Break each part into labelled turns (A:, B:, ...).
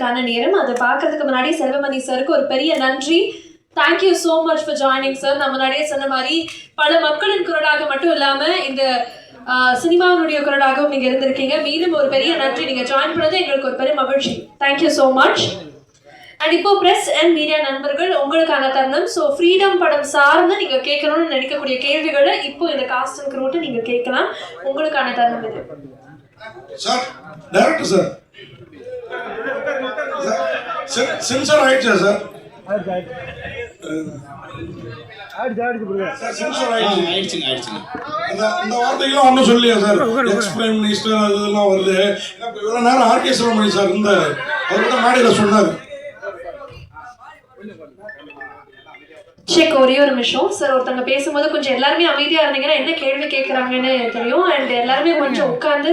A: கான நேரம். அதை பார்க்கறதுக்கு முன்னாடி செல்வமணி சருக்கு ஒரு பெரிய நன்றி. Thank you so much for joining sir நான் முன்னாடியே சொன்ன மாதிரி பல மக்களின் குரலாக மட்டும் இல்லாமல் இந்த சினிமாவினுடைய குரலாகவும் நீங்கள் இருந்திருக்கீங்க. மீண்டும் ஒரு பெரிய நன்றி. நீங்க ஜாயின் பண்ணது எங்களுக்கு ஒரு பெரிய மகிழ்ச்சி. Thank you so much and இப்போ பிரஸ் அண்ட் மீடியா நண்பர்கள் உங்களுக்கான தருணம். ஸோ ஃப்ரீடம் படம் சார்ந்து நீங்க கேட்கணும்னு நினைக்கக்கூடிய கேள்விகளை இப்போ இந்த காஸ்ட் அண்ட் நீங்கள் நீங்க கேட்கலாம். உங்களுக்கான தருணம் இது.
B: சார் டேரக்டர் சார் சென்சார் ஆயிடுச்சா சார் அந்த வார்த்தைகள்லாம் ஒன்றும் சொல்லலையா சார் எக்ஸ் பிரைம் மினிஸ்டர் அது இதெல்லாம் வருது. இவ்வளவு நேரம் ஆர்கே சுப்ரமணி சார் மேடையில் சொன்னார்.
A: செக் ஒரே ஒரு நிமிஷம். சார் ஒருத்தவங்க பேசும்போது கொஞ்சம் எல்லாருமே அமைதியா இருந்தீங்கன்னா என்ன கேள்வி கேட்கறாங்கன்னு தெரியும். அண்ட் எல்லாருமே கொஞ்சம் உட்கார்ந்து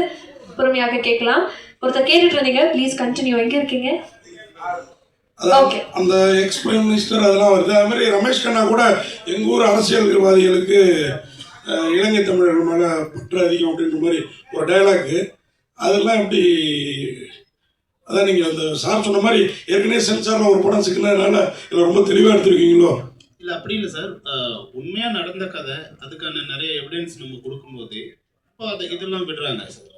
A: பொறுமையாக கேட்கலாம். ஒருத்தர் கேட்டுட்டு இருந்தீங்க ப்ளீஸ் கண்டினியூ எங்க இருக்கீங்க.
B: அந்த எக்ஸ் பிரைம் மினிஸ்டர் அதெல்லாம் வருது. அது மாதிரி ரமேஷ் கண்ணா கூட எங்கள் ஊர் அரசியல்வாதிகளுக்கு இலங்கை தமிழர்கள் மேலே பற்று அதிகம் அப்படின்ற மாதிரி ஒரு டயலாக்கு அதெல்லாம் எப்படி அதான் நீங்கள் அந்த சார் சொன்ன மாதிரி ஏற்கனவே சென்சாரில் ஒரு படம் சிக்கினதுனால இதில் ரொம்ப தெளிவாக எடுத்திருக்கீங்களோ?
C: இல்லை அப்படி இல்லை சார். உண்மையாக நடந்த கதை அதுக்கான நிறைய எவிடன்ஸ் நம்ம கொடுக்கும்போது இப்போ அதை இதெல்லாம் விடுறாங்க சார்.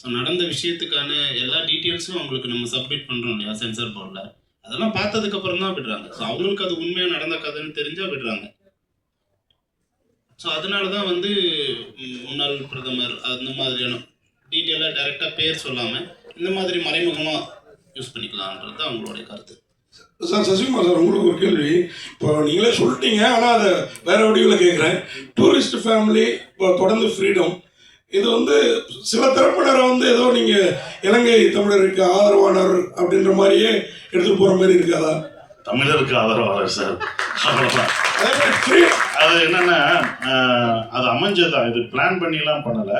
C: ஸோ நடந்த விஷயத்துக்கான எல்லா டீட்டெயில்ஸும் அவங்களுக்கு நம்ம சப்மிட் பண்ணுறோம் இல்லையா சென்சார் போர்டில் அதெல்லாம் பார்த்ததுக்கு அப்புறம் தான் விடுறாங்க. ஸோ அவங்களுக்கு அது உண்மையாக நடந்த கதைன்னு தெரிஞ்சால் விடுறாங்க. ஸோ அதனால தான் வந்து முன்னாள் பிரதமர் அந்த மாதிரியான டீட்டெயிலாக டைரெக்டாக பேர் சொல்லாமல் இந்த மாதிரி மறைமுகமாக யூஸ் பண்ணிக்கலான்றது அவங்களுடைய கருத்து.
B: சார் சசிகுமார் சார் உங்களுக்கு ஒரு கேள்வி. இப்போ நீங்களே சொல்லிட்டீங்க ஆனால் அதை வேற வடிவில் கேட்குறேன் டூரிஸ்ட் ஃபேமிலி இப்போ தொடர்ந்து ஃப்ரீடம் இது வந்து சில தரப்பினரை வந்து ஏதோ நீங்கள் இலங்கை தமிழருக்கு ஆதரவானவர் அப்படின்ற மாதிரியே எடுத்துகிட்டு போகிற மாதிரி இருக்காதா?
D: தமிழருக்கு ஆதரவாளர் சார்.
B: அதே
D: என்னன்னா அது அமைஞ்சதுதான் இது பிளான் பண்ணிலாம் பண்ணலை.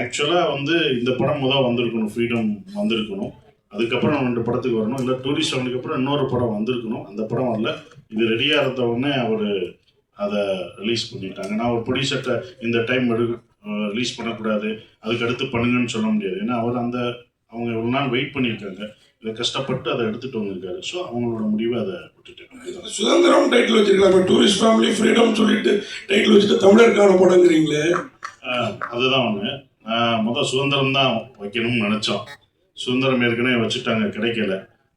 D: ஆக்சுவலாக வந்து இந்த படம் முதல் வந்திருக்கணும் ஃப்ரீடம் வந்திருக்கணும். அதுக்கப்புறம் ரெண்டு படத்துக்கு வரணும். இல்லை டூரிஸ்ட் வந்ததுக்கு அப்புறம் இன்னொரு படம் வந்திருக்கணும். அந்த படம் வரல. இது ரெடியாக இருந்த உடனே அவர் அதை ரிலீஸ் பண்ணிட்டாங்க. நான் ஒரு ப்ரொடியூசர்கிட்ட இந்த டைம் எடு ரிலீஸ் பண்ணக்கூடாது. அதுக்கு அடுத்து பண்ணுங்கன்னு சொல்ல முடியாது. ஏன்னா அவர் அந்த அவங்க இவ்வளோ நாள் வெயிட் பண்ணியிருக்காங்க. இதை கஷ்டப்பட்டு அதை எடுத்துகிட்டு வந்திருக்காரு. ஸோ அவங்களோட முடிவை அதை விட்டுட்டாங்க
B: சுதந்திரம் டைட்டில் வச்சிருக்கலாம். டூரிஸ்ட் ஃபேமிலி ஃப்ரீடம் சொல்லிட்டு டைட்டில் வச்சுட்டு தமிழருக்கான படங்கிறீங்களே.
D: அதுதான் ஒன்று முதல் சுதந்திரம் தான் வைக்கணும்னு நினச்சோம். சுதந்திரம் ஏற்கனவே வச்சுட்டாங்க. கிடைக்கல.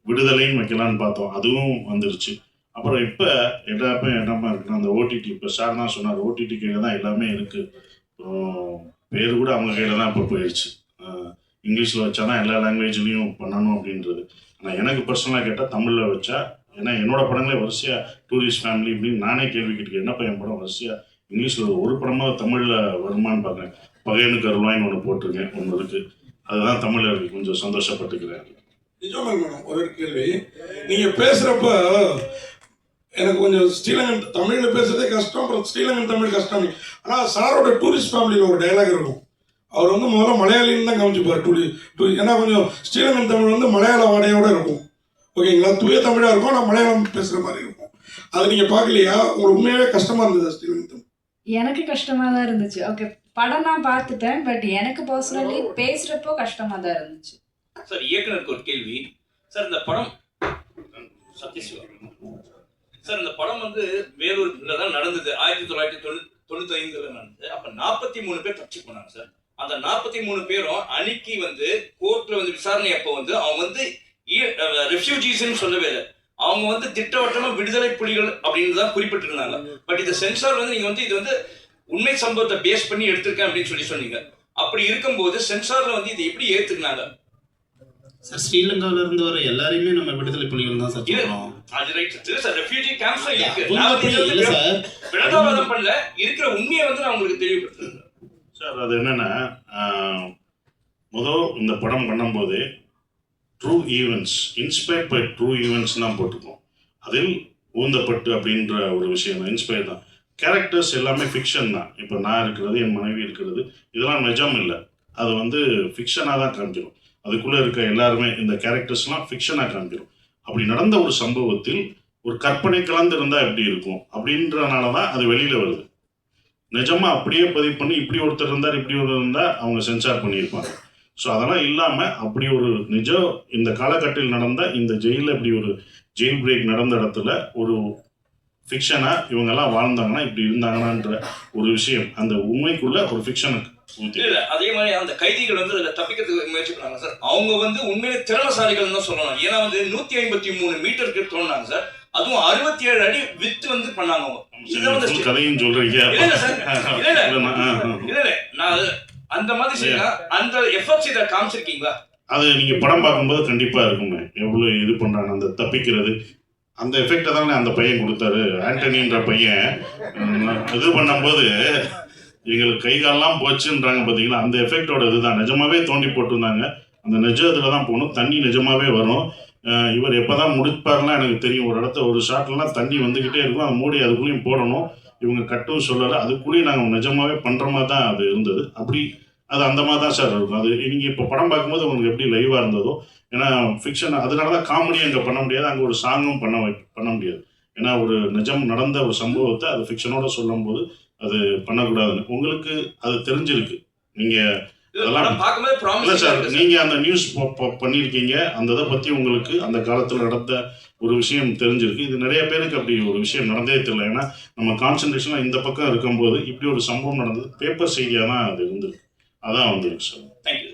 D: விடுதலைன்னு வைக்கலான்னு பார்த்தோம். அதுவும் வந்துருச்சு. அப்புறம் இப்போ எல்லாமே என்னமா இருக்குன்னா அந்த ஓடிடி இப்போ சார் தான் சொன்னார். ஓடிடி கையில் தான் எல்லாமே இருக்குது பேர் கூட அவங்க கையில் தான் இப்போ போயிடுச்சு இங்கிலீஷில் வச்சா தான் எல்லா லாங்குவேஜ்லேயும் பண்ணணும் அப்படின்றது. ஆனால் எனக்கு பர்சனலாக கேட்டால் தமிழில் வச்சா ஏன்னா என்னோட படங்களே வரிசையாக டூரிஸ்ட் ஃபேமிலி இப்படின்னு நானே கேள்வி கேட்டுக்கேன் என்னப்பா என் படம் வரிசையாக இங்கிலீஷில் ஒரு படமாக தமிழில் வருமான்னு பார்க்குறேன் பகையனுக்கு அருள்வாயின்னு ஒன்று போட்டிருக்கேன் ஒன்று இருக்குது அதுதான் தமிழில் இருக்கு. கொஞ்சம் சந்தோஷப்பட்டுக்கிறேன்.
B: நிஜமா மேடம் ஒரு கேள்வி. நீங்கள் பேசுகிறப்ப எனக்கு கொஞ்சம் ஸ்ரீலங்கன் தமிழில் பேசுறதே கஷ்டம். அப்புறம் ஸ்ரீலங்கன் தமிழ் கஷ்டம். ஆனால் சாரோட டூரிஸ்ட் ஃபேமிலியில் ஒரு டைலாக் இருக்கும். அவர் வந்து முதல்ல மலையாளின்னு தான் காமிச்சுப்பார் டூரி டூ ஏன்னா கொஞ்சம் ஸ்ரீலங்கன் தமிழ் வந்து மலையாள வாடையோட இருக்கும். ஓகேங்களா? தூய தமிழாக இருக்கும் ஆனால் மலையாளம் பேசுகிற மாதிரி இருக்கும். அது நீங்கள் பார்க்கலையா? உங்களுக்கு உண்மையாகவே கஷ்டமாக இருந்ததா ஸ்ரீலங்கன் தமிழ்?
E: எனக்கு கஷ்டமா தான் இருந்துச்சு. ஓகே படம் நான் பார்த்துட்டேன் பட் எனக்கு பர்சனலி பேசுறப்போ கஷ்டமா தான் இருந்துச்சு.
F: சார் இயக்குனருக்கு ஒரு கேள்வி. சார் இந்த படம் சத்யசிவா சார் இந்த படம் வந்து வேலூர்ல தான் நடந்தது. ஆயிரத்தி தொள்ளாயிரத்தி தொண்ணூத்தி தொண்ணூத்தி ஐந்துல நடந்தது. அப்ப நாற்பத்தி மூணு பேர் தப்பிச்சு போனாங்க சார். அந்த நாற்பத்தி மூணு பேரும் அன்னைக்கு வந்து கோர்ட்ல வந்து விசாரணை அப்போ வந்து அவங்க வந்து ரெஃப்யூஜிஸ்ன்னு சொல்லவே இல்லை. அவங்க வந்து திட்டவட்டமா விடுதலை புலிகள் அப்படின்னு தான் குறிப்பிட்டிருந்தாங்க. பட் இந்த சென்சார் வந்து நீங்க வந்து இது வந்து உண்மை சம்பவத்தை பேஸ் பண்ணி எடுத்திருக்கேன் அப்படின்னு சொல்லி சொன்னீங்க. அப்படி இருக்கும்போது சென்சார்ல வந்து இதை எப்படி ஏத்துக்கினாங்க?
C: சார் ஸ்ரீலங்காவில் இருந்து வர எல்லாரையுமே நம்ம விடுதலை புலிகள் தான் சார் சொல்றோம்.
F: அது ரைட் சார் ரெஃப்யூஜி கேம்ப்ஸ் இருக்கு.
C: இல்லை சார்
F: விளம்பரம் பண்ணல. இருக்கிற உண்மையை வந்து நான் உங்களுக்கு தெளிவுபடுத்துறேன்
D: சார் அது என்னன்னா முதல் இந்த படம் பண்ணும்போது true events inspired by true events தான் போட்டிருக்கோம் அதில் ஊந்தப்பட்டு அப்படின்ற ஒரு விஷயம் தான் இன்ஸ்பயர் தான். கேரக்டர்ஸ் எல்லாமே ஃபிக்ஷன் தான். இப்போ நான் இருக்கிறது என் மனைவி இருக்கிறது இதெல்லாம் நிஜம் இல்லை. அது வந்து ஃபிக்ஷனாக தான் காமிக்கிறோம் அதுக்குள்ளே இருக்க எல்லாருமே இந்த கேரக்டர்ஸ்லாம் ஃபிக்ஷனாக காமிக்கிறோம். அப்படி நடந்த ஒரு சம்பவத்தில் ஒரு கற்பனை கலந்து இருந்தால் எப்படி இருக்கும்? அப்படின்றனால தான் அது வெளியில் வருது. நிஜமாக அப்படியே பதிவு பண்ணி இப்படி ஒருத்தர் இருந்தார் இப்படி ஒருத்தர் இருந்தால் அவங்க சென்சார் பண்ணியிருப்பாங்க. ஸோ அதெல்லாம் இல்லாமல் அப்படி ஒரு நிஜம் இந்த காலகட்டத்தில் நடந்த இந்த ஜெயிலில் இப்படி ஒரு ஜெயில் பிரேக் நடந்த இடத்துல ஒரு ஃபிக்ஷனாக இவங்கெல்லாம் வாழ்ந்தாங்கன்னா இப்படி இருந்தாங்கன்னான்ற ஒரு விஷயம் அந்த உண்மைக்குள்ளே ஒரு ஃபிக்ஷனுக்கு
F: இல்ல அதே மாதிரி அந்த கைதிகள் வந்து அதுல தப்பிக்கிறதுக்கு முயற்சி பண்ணாங்க சார். அவங்க வந்து உண்மையிலே திறமசாலிகள் தான் சொல்லணும். ஏன்னா வந்து நூத்தி ஐம்பத்தி மூணு மீட்டருக்கு தோணுனாங்க சார். அதுவும் அறுபத்தி ஏழு அடி வித்து வந்து பண்ணாங்க அவங்க.
D: கதையும் சொல்றீங்க.
F: இல்ல சார். இல்ல இல்ல. இல்ல நான் அந்த மாதிரி செய்யலாம். அந்த எஃபர்ட்ஸ் இதை காமிச்சிருக்கீங்களா?
D: அது நீங்க படம் பார்க்கும்போது கண்டிப்பா இருக்குமே எவ்வளவு இது பண்றாங்க அந்த தப்பிக்கிறது. அந்த எஃபெக்டை தானே அந்த பையன் கொடுத்தாரு. ஆண்டனின்ற பையன் இது பண்ணும்போது எங்களுக்கு கை காலெல்லாம் போச்சுன்றாங்க பார்த்தீங்களா அந்த எஃபெக்டோட இதுதான். நிஜமாவே தோண்டி போட்டிருந்தாங்க. அந்த நிஜ இதில் தான் போகணும். தண்ணி நிஜமாவே வரும் இவர் எப்போ தான் முடிப்பார்லாம் எனக்கு தெரியும். ஒரு இடத்த ஒரு ஷாட்லாம் தண்ணி வந்துக்கிட்டே இருக்கும். அதை மூடி அதுக்குள்ளேயும் போடணும். இவங்க கட்டும் சொல்லலை. அதுக்குள்ளேயும் நாங்கள் நிஜமாவே பண்ணுற மாதிரி தான் அது இருந்தது. அப்படி அது அந்த மாதிரி தான் சார் இருக்கும். அது நீங்கள் இப்போ படம் பார்க்கும்போது உங்களுக்கு எப்படி லைவாக இருந்ததோ ஏன்னா ஃபிக்ஷன் அதனால தான் காமெடி அங்கே பண்ண முடியாது. அங்கே ஒரு சாங்கும் பண்ண வை பண்ண முடியாது. ஏன்னா ஒரு நிஜம் நடந்த ஒரு சம்பவத்தை அது ஃபிக்ஷனோட சொல்லும்போது அது பண்ணக்கூடாதுன்னு. உங்களுக்கு அது தெரிஞ்சிருக்கு. நீங்கள் இல்லை
F: ப்ராமிஸ்
D: சார் நீங்கள் அந்த நியூஸ் பண்ணியிருக்கீங்க. அந்த இதை பற்றி உங்களுக்கு அந்த காலத்தில் நடந்த ஒரு விஷயம் தெரிஞ்சிருக்கு. இது நிறைய பேருக்கு அப்படி ஒரு விஷயம் நடந்தே தெரியல. ஏன்னா நம்ம கான்சன்ட்ரேஷனாக இந்த பக்கம் இருக்கும்போது இப்படி ஒரு சம்பவம் நடந்தது. பேப்பர் செய்தியாக தான் அது இருந்திருக்கு. அதான் வந்திருக்கு சார்.
F: தேங்க்யூ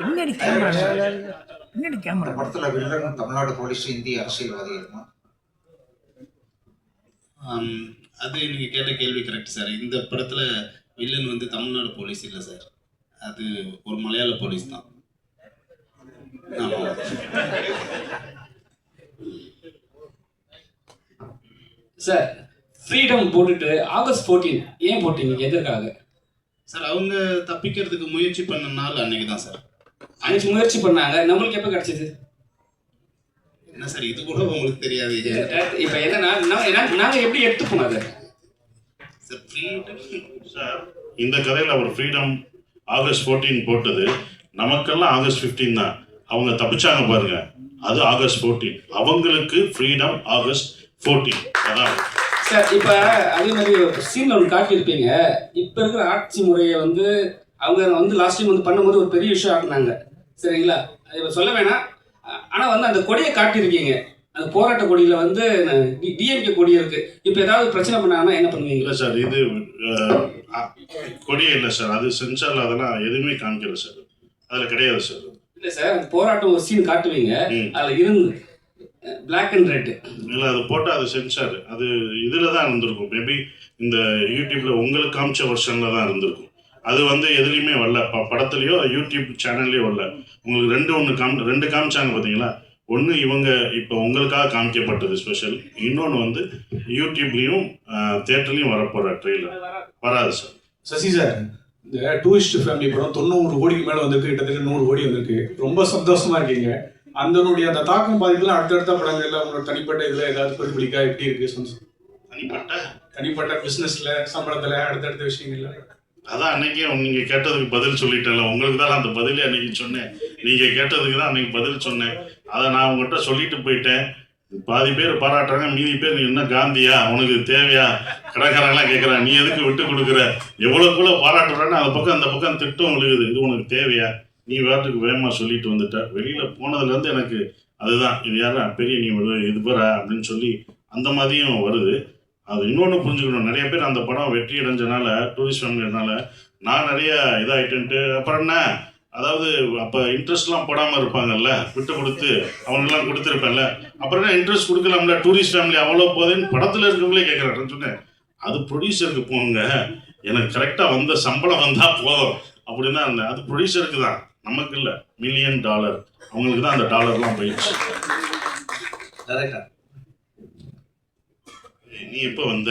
G: பின்னாடி கேமரா பின்னாடி கேமரா
H: படத்துல வில்லன் தமிழ்நாடு போலீஸ் இந்திய அரசியல்வாதிகளுமா
C: ஆம், அது நீங்கள் கேட்ட கேள்வி கரெக்ட் சார் இந்த படத்தில் வில்லன் வந்து தமிழ்நாடு போலீஸ் இல்லை சார் அது ஒரு மலையாள போலீஸ் தான். ஆமாம்
I: சார் ஃப்ரீடம் போட்டுட்டு ஆகஸ்ட் 14 ஏன் போட்டீங்க? எதற்காக?
C: சார் அவங்க தப்பிக்கிறதுக்கு முயற்சி பண்ண நாள் அன்னைக்கு தான் சார்
I: அன்னைக்கு முயற்சி பண்ணாங்க. நம்மளுக்கு எப்போ கிடைச்சது?
C: என்ன சார் இது கூட உங்களுக்கு தெரியாது.
I: இப்போ என்னன்னா நாங்கள் நாங்கள் எப்படி எடுத்துப்போம் அதை?
C: சார் ஃப்ரீடம்
D: சார் இந்த கதையில் அவர் ஃப்ரீடம் ஆகஸ்ட் 14 போட்டது. நமக்கெல்லாம் ஆகஸ்ட் 15 தான். அவங்க தப்பிச்சாங்க பாருங்க. அது ஆகஸ்ட் 14 அவங்களுக்கு ஃப்ரீடம் ஆகஸ்ட் 14 அதான்.
I: சார் இப்போ அதே மாதிரி சீனில் ஒன்று காட்டியிருப்பீங்க. இப்போ இருக்கிற ஆட்சி முறையை வந்து அவங்க வந்து லாஸ்ட் டைம் வந்து பண்ணும்போது ஒரு பெரிய விஷயம் ஆக்குனாங்க. சரிங்களா? இப்ப சொல்ல வேணாம். ஆனால் வந்து அந்த கொடியை காட்டியிருக்கீங்க. அந்த போராட்ட கொடியில் வந்து டிஎம்கே கொடி இருக்கு. இப்போ ஏதாவது பிரச்சனை பண்ணாங்கன்னா என்ன பண்ணுவீங்க?
D: இல்லை சார் இது கொடியே இல்லை சார். அது சென்சாரில் அதெல்லாம் எதுவுமே காமிக்கல சார். அதில் கிடையாது சார்.
I: இல்லை சார் அந்த போராட்டம் ஒரு சீன் காட்டுவீங்க. அதில் இருந்து பிளாக் அண்ட் ரெட்
D: இல்லை அது போட்டால் அது சென்சார் அது இதில் தான் இருந்திருக்கும். மேபி இந்த யூடியூப்பில் உங்களுக்கு காமிச்ச வெர்ஷனில் தான் இருந்திருக்கும். அது வந்து எதுலேயுமே வரல. ப படத்துலையோ யூடியூப் சேனல்லையோ வரல. உங்களுக்கு ரெண்டு ஒன்று காம் ரெண்டு காமிச்சாங்க பார்த்தீங்களா ஒன்று இவங்க இப்போ உங்களுக்காக காமிக்கப்பட்டது ஸ்பெஷல் இன்னொன்று வந்து யூடியூப்லேயும் தேட்டர்லேயும் வரப்போகிற ட்ரெயிலர் வராது சார்
J: சசி சார் இந்த டூரிஸ்ட் ஃபேமிலி படம் தொண்ணூறு கோடிக்கு மேலே வந்திருக்கு. கிட்டத்தட்ட நூறு கோடி வந்திருக்கு. ரொம்ப சந்தோஷமா இருக்கீங்க. அந்தனுடைய அந்த தாக்கம் பாதிக்கலாம் அடுத்தடுத்த படங்கள்ல உங்களோட தனிப்பட்ட இதில் ஏதாவது பிரதிபலிக்கா எப்படி இருக்கு
D: தனிப்பட்ட?
J: தனிப்பட்ட பிஸ்னஸ்ல சம்பளத்துல அடுத்தடுத்த விஷயங்கள்ல?
D: அதான் அன்னைக்கே நீங்க கேட்டதுக்கு பதில் சொல்லிட்டேன்ல. உங்களுக்கு தான் அந்த பதிலே அன்னைக்கு சொன்னேன். நீங்க கேட்டதுக்கு தான் அன்னைக்கு பதில் சொன்னேன். அதை நான் உங்ககிட்ட சொல்லிட்டு போயிட்டேன். பாதி பேர் பாராட்டுறாங்க மீதி பேர் நீ என்ன காந்தியா? உனக்கு தேவையா? கடைக்காரங்களாம் கேட்குறான் நீ எதுக்கு விட்டு கொடுக்குற? எவ்வளோக்குள்ள பாராட்டுறான்னு அந்த பக்கம் அந்த பக்கம் திட்டம் விழுகுது. இது உனக்கு தேவையா? நீ வேட்டுக்கு வேகமாக சொல்லிட்டு வந்துட்ட. வெளியில் போனதுலேருந்து எனக்கு அதுதான். இது யாரா? பெரிய நீ இது பெற? அப்படின்னு சொல்லி அந்த மாதிரியும் வருது. அது இன்னொன்று புரிஞ்சுக்கணும். நிறைய பேர் அந்த படம் வெற்றி அடைஞ்சனால டூரிஸ்ட் ஃபேமிலினால நான் நிறைய இதாகிட்டேன்ட்டு அப்புறம் என்ன? அதாவது அப்போ இன்ட்ரெஸ்ட்லாம் போடாமல் இருப்பாங்கல்ல? விட்டு கொடுத்து அவங்கெல்லாம் கொடுத்துருப்பேன்ல. அப்புறம் என்ன இன்ட்ரெஸ்ட் கொடுக்கலாம்ல? டூரிஸ்ட் ஃபேமிலி அவ்வளோ போதேன்னு படத்தில் இருக்கவங்களே கேட்குறாருன்னு சொன்னேன் அது ப்ரொடியூசருக்கு போங்க. எனக்கு கரெக்டாக வந்த சம்பளம் வந்தால் போதும். அப்படின்னா அந்த அது ப்ரொடியூசருக்கு தான். நமக்கு இல்லை. மில்லியன் டாலர் அவங்களுக்கு தான் அந்த டாலர்லாம் போயிடுச்சு. நீ எப்போ வந்த?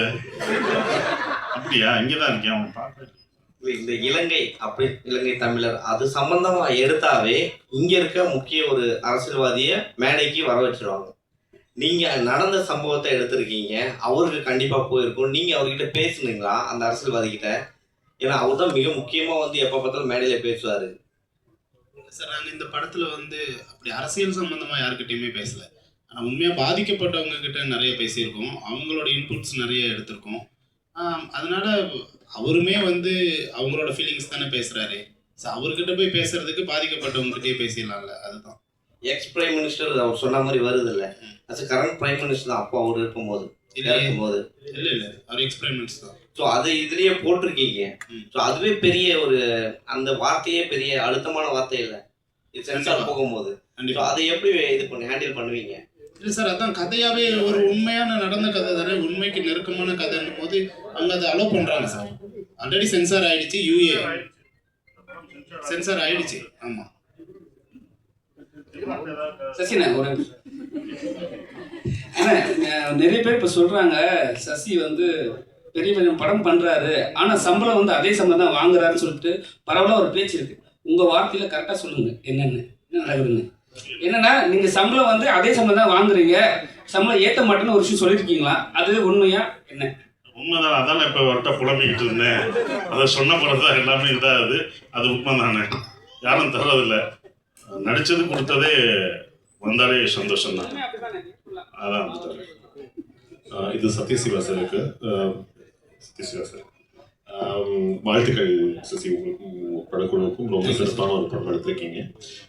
D: அப்படியா? இங்கே தான் இருக்கேன். அவன் பார்க்க
K: இந்த இலங்கை அப்படி இலங்கை தமிழர் அது சம்பந்தமா எடுத்தாவே இங்க இருக்க முக்கிய ஒரு அரசியல்வாதிய மேடைக்கு வர வச்சிருவாங்க. நீங்க நடந்த சம்பவத்தை எடுத்திருக்கீங்க. அவருக்கு கண்டிப்பா போயிருக்கும். நீங்க அவர்கிட்ட பேசுனீங்களா? அந்த அரசியல்வாதி கிட்ட ஏன்னா அவர் தான் மிக முக்கியமா வந்து எப்ப பார்த்தாலும் மேடையில பேசுவாரு.
C: சார் நாங்கள் இந்த படத்தில் வந்து அப்படி அரசியல் சம்மந்தமாக யாருக்கிட்டையுமே பேசல. ஆனால் உண்மையாக பாதிக்கப்பட்டவங்க கிட்ட நிறைய பேசியிருக்கோம். அவங்களோட இன்புட்ஸ் நிறைய எடுத்திருக்கோம். அதனால அவருமே வந்து அவங்களோட ஃபீலிங்ஸ் தானே பேசுறாரு. ஸோ அவர்கிட்ட போய் பேசுறதுக்கு பாதிக்கப்பட்டவங்ககிட்டயே பேசிடலாம்ல அதுதான்.
K: எக்ஸ் பிரைம் மினிஸ்டர் அவர் சொன்ன மாதிரி வருது இல்ல அது கரண்ட் பிரைம் மினிஸ்டர் தான் அப்போ அவர் இருக்கும்போது இருக்கும்போது
C: இல்லை இல்லை அவர் எக்ஸ்பெரிமெண்ட்ஸ் தான்.
K: ஸோ அது இதுலயே போட்டிருக்கீங்க. ஸோ அதுவே பெரிய ஒரு அந்த வார்த்தையே பெரிய அழுத்தமான வார்த்தை இல்லை. இது சென்சார். போகும்போது. அதை எப்படி இது பண்ணி ஹேண்டில் பண்ணுவீங்க?
C: இல்லை சார் அதான் கதையாவே ஒரு உண்மையான நடந்த கதை தானே உண்மைக்கு நெருக்கமான கதைன்னும் போது அவங்க அதை அலோவ் பண்றாங்க சார். ஆல்ரெடி சென்சார் ஆயிடுச்சு யூஏ சென்சார் ஆயிடுச்சு ஆமா.
I: சசிண்ணா ஒரு நிறைய பேர் இப்போ சொல்கிறாங்க சசி வந்து பெரிய பெரிய படம் பண்ணுறாரு ஆனால் சம்பளம் வந்து அதே சம்பளம் தான் வாங்குறாருன்னு சொல்லிட்டு பரவலாக ஒரு பேச்சு இருக்கு. உங்கள் வார்த்தையில் கரெக்டாக சொல்லுங்க என்னென்னு என்ன நடக்குதுன்னு. என்னன்னா நீங்கள் சம்பளம் வந்து அதே சம்பளம் தான் வாங்குறீங்க. சம்பளம் ஏற்ற மாட்டேன்னு ஒரு விஷயம் சொல்லியிருக்கீங்களா? அது உண்மையா? என்ன?
D: உண்மைதான். அதான் இப்போ அவர்கிட்ட புலம்பிக்கிட்டு இருந்தேன். அதை சொன்ன பிறகுதான் எல்லாமே இதாகுது. அது உண்மை தானே யாரும் தர்றதில்ல நடிச்சது கொடுத்ததே வந்தாலே சந்தோஷம் தான் அதான்
L: இது சத்யசிவா சாருக்கு ஆஹ் சத்யசிவா சார் வாழ்த்துக்கள் சசி உங்களுக்கும் படக்குழுவுக்கும். ரொம்ப சிறப்பான ஒரு படம் எடுத்திருக்கீங்க.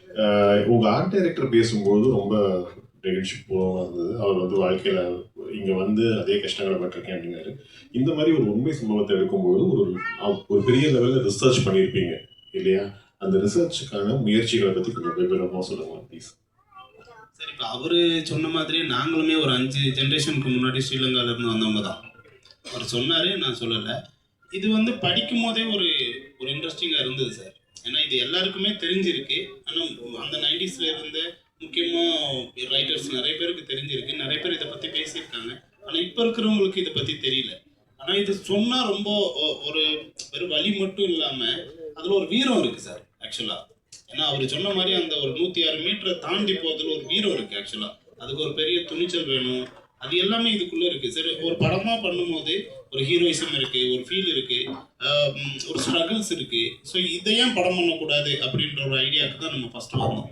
L: உங்கள் உங்க ஆர்ட் டைரக்டர் பேசும்போது ரொம்ப நிகழ்ச்சி பூர்வமாக இருந்தது. அவர் வந்து வாழ்க்கையில இங்க வந்து அதே கஷ்டங்களை பட்டிருக்கேன் அப்படின்னாரு. இந்த மாதிரி ஒரு உண்மை சம்பவத்தை எடுக்கும்போது ஒரு ஒரு பெரிய லெவல்ல ரிசர்ச் பண்ணியிருப்பீங்க இல்லையா? அந்த ரிசர்ச்சுக்கான முயற்சிகளை பத்தி கொஞ்சம் விவரமா சொல்லுங்க ப்ளீஸ்
C: சரி இப்போ அவர் சொன்ன மாதிரியே நாங்களுமே ஒரு அஞ்சு ஜென்ரேஷனுக்கு முன்னாடி ஸ்ரீலங்கால இருந்து வந்தவங்க தான். அவர் சொன்னாரு நான் சொல்லலை. இது வந்து படிக்கும் போதே ஒரு ஒரு இன்ட்ரெஸ்டிங்காக இருந்தது சார். இது எல்லாருக்குமே தெரிஞ்சிருக்கு. ஆனால் அந்த நைன்டிஸில் இருந்த முக்கியமாக ரைட்டர்ஸ் நிறைய பேருக்கு தெரிஞ்சிருக்கு. நிறைய பேர் இதை பற்றி பேசியிருக்காங்க. ஆனால் இப்போ இருக்கிறவங்களுக்கு இதை பற்றி தெரியல. ஆனால் இது சொன்னால் ரொம்ப ஒரு ஒரு வெறும் வழி மட்டும் இல்லாமல் அதில் ஒரு வீரம் இருக்குது சார் ஆக்சுவலாக ஏன்னா அவர் சொன்ன மாதிரி அந்த ஒரு நூற்றி ஆறு மீட்டரை தாண்டி போகிறதுல ஒரு வீரம் இருக்குது ஆக்சுவலாக அதுக்கு ஒரு பெரிய துணிச்சல் வேணும். அது எல்லாமே இதுக்குள்ளே இருக்குது சரி ஒரு படமாக பண்ணும்போது ஒரு ஹீரோயிசம் இருக்குது ஒரு ஃபீல் இருக்குது ஒரு ஸ்ட்ரகிள்ஸ் இருக்குது ஸோ இதை ஏன் படம் பண்ணக்கூடாது அப்படின்ற ஒரு ஐடியாவுக்கு தான் நம்ம ஃபஸ்ட்டு வந்தோம்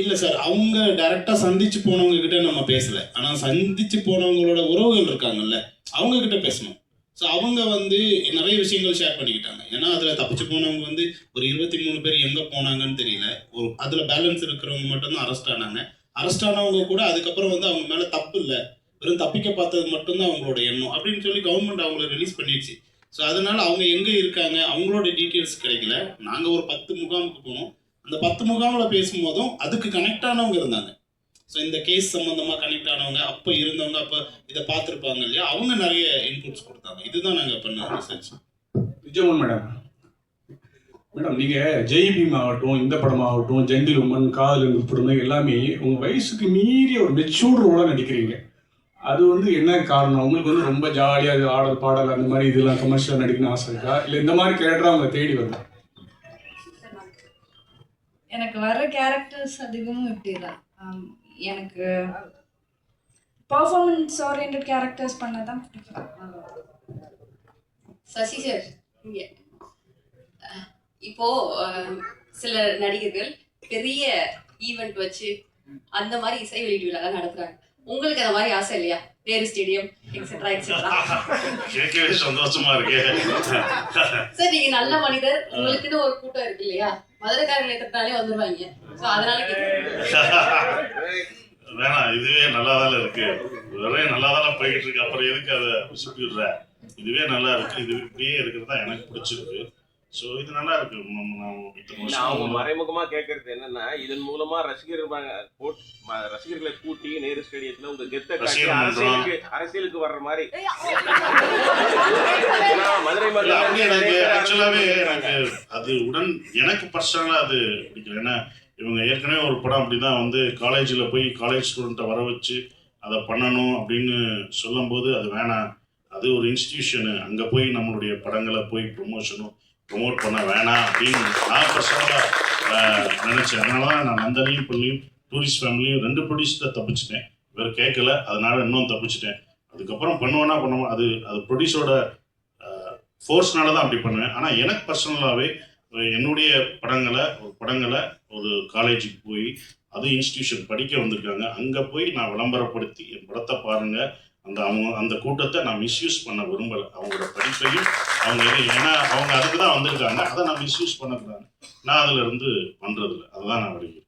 C: இல்ல சார் அவங்க டைரக்டா சந்திச்சு போனவங்க கிட்ட நம்ம பேசல. ஆனா சந்திச்சு போனவங்களோட உறவுகள் இருக்காங்கல்ல அவங்க கிட்ட பேசணும். ஸோ அவங்க வந்து நிறைய விஷயங்கள் ஷேர் பண்ணிக்கிட்டாங்க. ஏன்னா அதுல தப்பிச்சு போனவங்க வந்து ஒரு இருபத்தி மூணு பேர் எங்க போனாங்கன்னு தெரியல. ஒரு அதுல பேலன்ஸ் இருக்கிறவங்க மட்டும்தான் அரெஸ்ட் ஆனாங்க. அரெஸ்ட் ஆனவங்க கூட அதுக்கப்புறம் வந்து அவங்க மேலே தப்பு இல்லை. வெறும் தப்பிக்க பார்த்தது மட்டும்தான் அவங்களோட எண்ணம். அப்படின்னு சொல்லி கவர்மெண்ட் அவங்கள ரிலீஸ் பண்ணிடுச்சு. ஸோ அதனால அவங்க எங்கே இருக்காங்க? அவங்களோட டீட்டெயில்ஸ் கிடைக்கல. நாங்கள் ஒரு பத்து முகாமுக்கு போனோம். அந்த பத்து முகாமில் பேசும்போதும் அதுக்கு கனெக்ட் ஆனவங்க இருந்தாங்க. ஸோ இந்த கேஸ் சம்மந்தமாக கனெக்ட் ஆனவங்க அப்போ இருந்தவங்க அப்போ இதை பார்த்துருப்பாங்க இல்லையா? அவங்க நிறைய இன்புட்ஸ் கொடுத்தாங்க. இதுதான் நாங்கள் பண்ண ரிசர்ச்
J: விஜயமோகன் மேடம் மேடம் நீங்கள் ஜெய் பீம் ஆகட்டும் இந்த படமாகட்டும் ஜெண்டில் உமன் காதல் புதுமை எல்லாமே உங்கள் வயசுக்கு மீறிய ஒரு மெச்சூர் ரோலாக நடிக்கிறீங்க. அது வந்து என்ன காரணம்? உங்களுக்கு வந்து ரொம்ப ஜாலியாக ஆடல் பாடல் அந்த மாதிரி இதெல்லாம் கமர்ஷியலாக நடிக்கணும்னு ஆசை இருக்கா? இல்லை இந்த மாதிரி கேரக்டராக அவங்க தேடி வருதா
E: எனக்கு வர கேரக்டர்ஸ் அதிகமும் இப்படி தான் எனக்கு பர்ஃபார்மன்ஸ் ஓரியன்ட் கேரக்டர்ஸ் பண்ண தான் பிடிக்கும்.
M: சசி சார் இங்க. இப்போ சில நடிகர்கள் பெரிய ஈவெண்ட் வச்சு அந்த மாதிரி இசை வெளியீட்டு விழாலாம் நடத்துறாங்க. உங்களுக்கு அந்த மாதிரி ஆசை இல்லையா? நேரு ஸ்டேடியம் எக்ஸெட்ரா எக்ஸெட்ரா
D: கேட்கவே சந்தோஷமா இருக்கு.
M: சார் நீங்க நல்ல மனிதர் உங்களுக்குன்னு ஒரு கூட்டம் இருக்கு இல்லையா? மதுரைக்காரங்களை எத்தனாலே வந்துருவாங்க. ஸோ அதனால
D: வேணாம் இதுவே நல்லா தானே இருக்கு. ஒரே நல்லா தானே போய்கிட்டு இருக்கு. அப்புறம் எதுக்கு அதை சுட்டிடுற இதுவே நல்லா இருக்கு. இது இப்படியே இருக்கிறது தான் எனக்கு பிடிச்சிருக்கு. ஸோ இது நல்லா இருக்கு
N: அவங்க மறைமுகமா கேட்கறது என்னன்னா இதன் மூலமா போட்- ம- ரசிகர்களை கூட்டி நேரு ஸ்டேடியத்துல உங்க கெத்த
D: ரசிகர்.
N: அரசியலுக்கு அரசியலுக்கு வர்ற மாதிரி ஏன்னா மதுரை
D: அது உடன் எனக்கு பர்சனலாக அது பிடிக்கல ஏன்னா இவங்க ஏற்கனவே ஒரு படம் அப்படிதான் வந்து காலேஜில் போய் காலேஜ் ஸ்டூடெண்ட்டை வர வச்சு அதை பண்ணணும் அப்படின்னு சொல்லும்போது அது வேணாம் அது ஒரு இன்ஸ்டிடியூஷனு அங்கே போய் நம்மளுடைய படங்களை போய் ப்ரொமோஷனும் ப்ரொமோட் பண்ண வேணாம் அப்படின்னு நான் பர்சனலாக நினச்சேன். அதனால தான் நான் நந்தனையும் பிள்ளையும் டூரிஸ்ட் ஃபேமிலியும் ரெண்டு ப்ரொடியூஸரை தப்பிச்சிட்டேன். இவர் கேட்கல அதனால இன்னும் தப்பிச்சிட்டேன். அதுக்கப்புறம் பண்ணுவேன்னா பண்ணுவோம் அது அது ப்ரொடியூஸோட ஃபோர்ஸ்னால தான் அப்படி பண்ணுவேன். ஆனால் எனக்கு பர்சனலாகவே என்னுடைய படங்களை ஒரு படங்களை ஒரு காலேஜுக்கு போய் அது இன்ஸ்டியூஷன் படிக்க வந்திருக்காங்க. அங்கே போய் நான் விளம்பரப்படுத்தி என் படத்தை பாருங்கள் அந்த அவங்க அந்த கூட்டத்தை நான் மிஸ்யூஸ் பண்ண விரும்பலை. அவங்களோட படிப்பையும் அவங்க ஏன்னா அவங்க அதுக்கு தான் வந்திருக்காங்க. அதை நான் மிஸ்யூஸ் பண்ணக்கூடாது. நான் அதில் இருந்து பண்ணுறதில்ல அதுதான் நான் வலிக்கிறேன்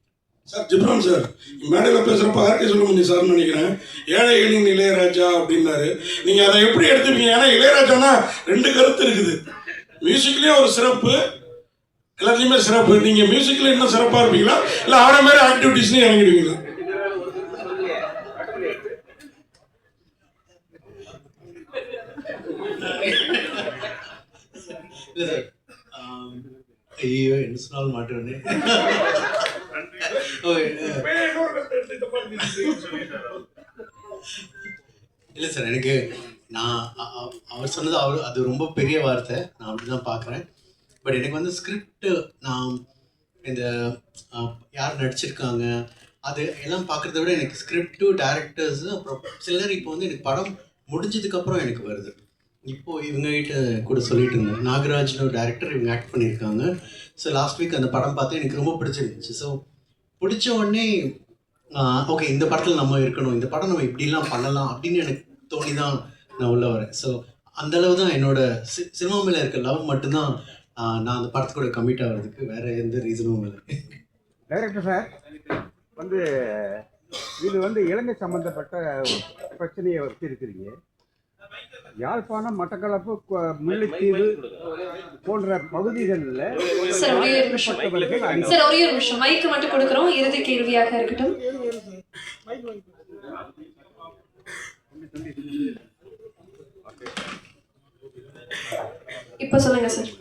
B: சார் ஜிப்ரான் சார் மேடையில் பேசுகிறப்ப ஆர்கே சொல்லுமணி சார்னு நினைக்கிறேன். ஏழைகளின் இளையராஜா அப்படின்னாரு. நீங்கள் அதை எப்படி எடுத்துப்பீங்க? ஏன்னா இளையராஜானா ரெண்டு கருத்து இருக்குது. மியூசிக்லேயும் ஒரு சிறப்பு எல்லாத்துலேயுமே சிறப்பு. நீங்கள் மியூசிக்கில் இன்னும் சிறப்பாக இருப்பீங்களா? இல்லை அவரை மாதிரி ஆக்டிவிட்டீஸ்லையும் இறங்கிடுவீங்களா
O: இல்லை சார் ஆம், ஐயோ என்ன சொன்னாலும் மாட்டேன்னு இல்லை சார் எனக்கு நான் அவர் சொன்னது அவர் அது ரொம்ப பெரிய வார்த்தை. நான் அப்படி தான் பார்க்குறேன் பட் எனக்கு வந்து ஸ்கிரிப்ட் நான் இந்த யார் நடிச்சிருக்காங்க அது எல்லாம் பார்க்குறத விட எனக்கு ஸ்கிரிப்டு டேரக்டர்ஸு அப்புறம் சில நேரம் இப்போ வந்து எனக்கு படம் முடிஞ்சதுக்கப்புறம் எனக்கு வருது. இப்போ இவங்க கிட்ட கூட சொல்லிட்டு இருந்தேன். நாகராஜ்னு ஒரு டேரக்டர் இவங்க ஆக்ட் பண்ணியிருக்காங்க. ஸோ லாஸ்ட் வீக் அந்த படம் பார்த்து எனக்கு ரொம்ப பிடிச்சிருந்துச்சு. ஸோ பிடிச்ச உடனே ஓகே இந்த படத்தில் நம்ம இருக்கணும். இந்த படம் நம்ம இப்படிலாம் பண்ணலாம் அப்படின்னு எனக்கு தோணி தான் நான் உள்ளே வரேன். ஸோ அந்த அளவு தான் என்னோட சி சினிமா மேலே இருக்க லவ் மட்டும்தான் நான் அந்த படத்துக்கூட கூட ஆகிறதுக்கு வேற எந்த ரீசனும் இல்லை.
P: டைரக்டர் சார் வந்து இது வந்து இலங்கை சம்மந்தப்பட்ட பிரச்சனையை வச்சிருக்கிறீங்க. யாழ்ப்பாணம் மட்டக்களப்பு முல்லைத்தீவு போன்ற பகுதிகளில்
A: சார் ஒரே ஒரு நிமிஷம்.
P: பாதிக்கப்பட்டவர்கள் அதிகம்.
A: சார் ஒரே ஒரு நிமிஷம். மைக்கு மட்டும் கொடுக்குறோம். இறுதி கேள்வியாக இருக்கட்டும். இப்போ சொல்லுங்க சார்.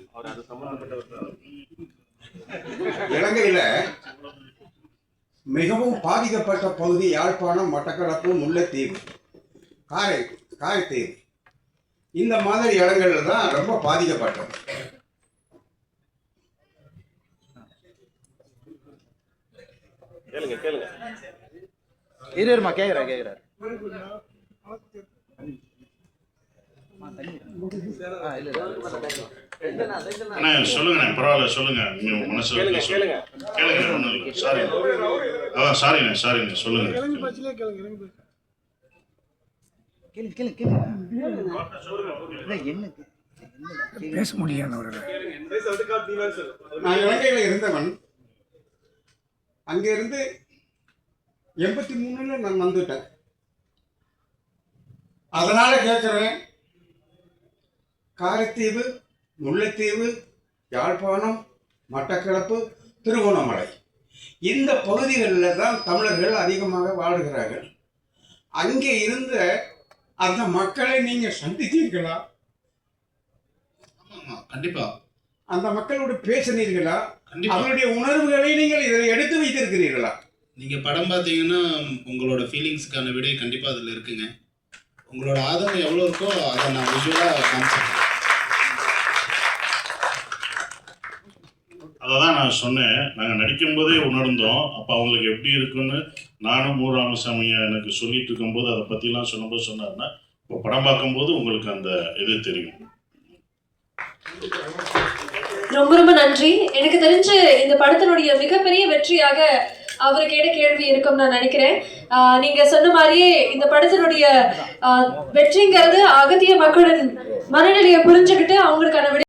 P: இலங்கையில மிகவும் பாதிக்கப்பட்ட பகுதி யாழ்ப்பாணம் மட்டக்களப்பு முல்லைத்தீவு. காரை காரைத்தீவு. இந்த மாதிரி இடங்கள்ல தான் ரொம்ப பாதிக்கப்பட்டது.
N: கேளுங்க கேளுங்க.
G: இரு இருமா இல்ல.
D: அண்ணா சொல்லுங்கண்ணே பரவாயில்ல சொல்லுங்க. மனசுல
N: கேளுங்க,
D: சொல்லுங்க. சாரி சாரிண்ணே சாரிண்ணே சொல்லுங்க.
G: கேளு கேளு கேளு. என்ன பேச முடியாது
P: நான் இலங்கையில் இருந்தவன். அங்கிருந்து எண்பத்தி மூணுல நான் வந்துட்டேன். அதனால கேட்குறேன் காரைத்தீவு முல்லைத்தீவு யாழ்ப்பாணம் மட்டக்களப்பு திருகோணமலை. இந்த பகுதிகளில் தான் தமிழர்கள் அதிகமாக வாழுகிறார்கள். அங்கே இருந்த அந்த மக்களை நீங்கள் சந்தித்தீர்களா
C: கண்டிப்பா.
P: அந்த மக்களோடு பேசினீர்களா. அவருடைய உணர்வுகளை நீங்கள் இதில் எடுத்து வைத்திருக்கிறீர்களா?
C: நீங்க படம் பார்த்தீங்கன்னா உங்களோட ஃபீலிங்ஸ்க்கான விடை கண்டிப்பா அதுல இருக்குங்க. உங்களோட ஆதங்கம் எவ்வளோ இருக்கோ அதை நான் விஷுவலா காமிச்சிருக்கேன்
D: அதை தான் நான் சொன்னேன். நாங்கள் நடிக்கும்போதே உணர்ந்தோம். அப்போ அவங்களுக்கு எப்படி இருக்குன்னு நானும் மூ ராமசாமி எனக்கு சொல்லிட்டு இருக்கும்போது அதை பற்றிலாம் சொல்லும்போது சொன்னார்னா இப்போ படம் பார்க்கும்போது உங்களுக்கு அந்த இது தெரியும்.
A: ரொம்ப ரொம்ப நன்றி. எனக்கு தெரிஞ்சு இந்த படத்தினுடைய மிகப்பெரிய வெற்றியாக அவர் கேட்ட கேள்வி இருக்கும் நான் நினைக்கிறேன். நீங்க சொன்ன மாதிரியே இந்த படத்தினுடைய வெற்றிங்கிறது அகத்திய மக்களின் மனநிலையை புரிஞ்சுக்கிட்டு அவங்களுக்கான